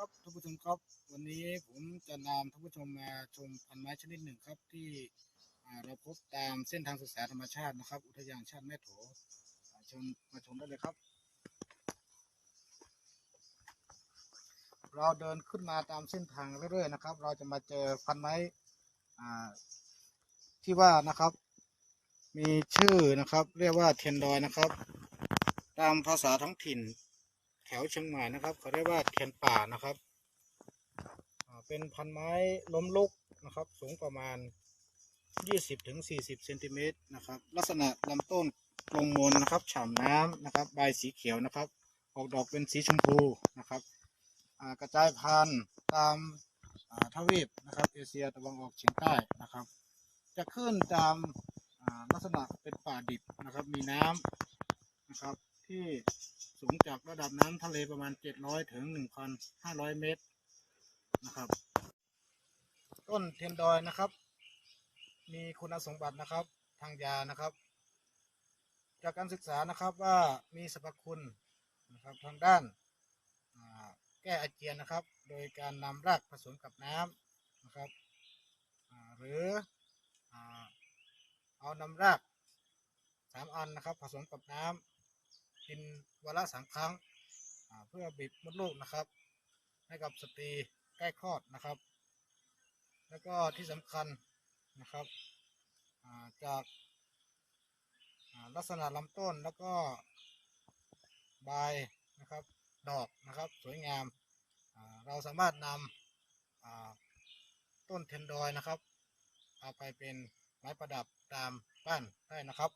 ครับท่านผู้ชมครับวันนี้ผมจะนำท่านผู้ชมมาชมพันไม้ชนิดหนึ่งครับที่เราพบตามเส้นทางศึกษาธรรมชาตินะครับ อุทยานชาติแม่โถชมมาชมได้เลยครับ เราเดินขึ้นมาตามเส้นทางเรื่อยๆนะครับ เราจะมาเจอพันไม้ที่ว่านะครับ มีชื่อนะครับ เรียกว่าเทียนดอยนะครับ ตามภาษาท้องถิ่น แถวเชียงใหม่นะครับเขาเรียกว่าเทียนป่านะครับเป็นพันไม้ล้มลุกนะครับ สูงประมาณ 20ถึง40เซนติเมตรนะครับ ลักษณะลำต้นกลงมนนะครับฉ่ำน้ำนะครับ ใบสีเขียวนะครับ ออกดอกเป็นสีชมพูนะครับกระจายพันธุ์ตามาทวีปนะครับเอเชียตะวันออกเฉียงใต้นะครับ จะขึ้นตามลักษณะเป็นป่าดิบนะครับ มีน้ำนะครับที่ สูงจากระดับน้ำทะเลประมาณ 700 ถึง 1,500 เมตรนะครับ ต้นเทียนดอยนะครับ มีคุณสมบัตินะครับทางยานะครับ จากการศึกษานะครับว่ามีสรรพคุณนะครับทางด้านแก้อาเจียนนะครับ โดยการนำรากผสมกับน้ำนะครับหรืออเอานำรากสามอันนะครับ ผสมกับน้ำ กินวันละสามครั้ง เพื่อบีบมดลูกนะครับ ให้กับสตรีใกล้คลอดนะครับ แล้วก็ที่สำคัญนะครับาจากาลักษณะลำต้นแล้วก็ใบนะครับดอกนะครับสวยงามาเราสามารถนำต้นเทนดอยนะครับ เอาไปเป็นไม้ประดับตามบ้านได้นะครับ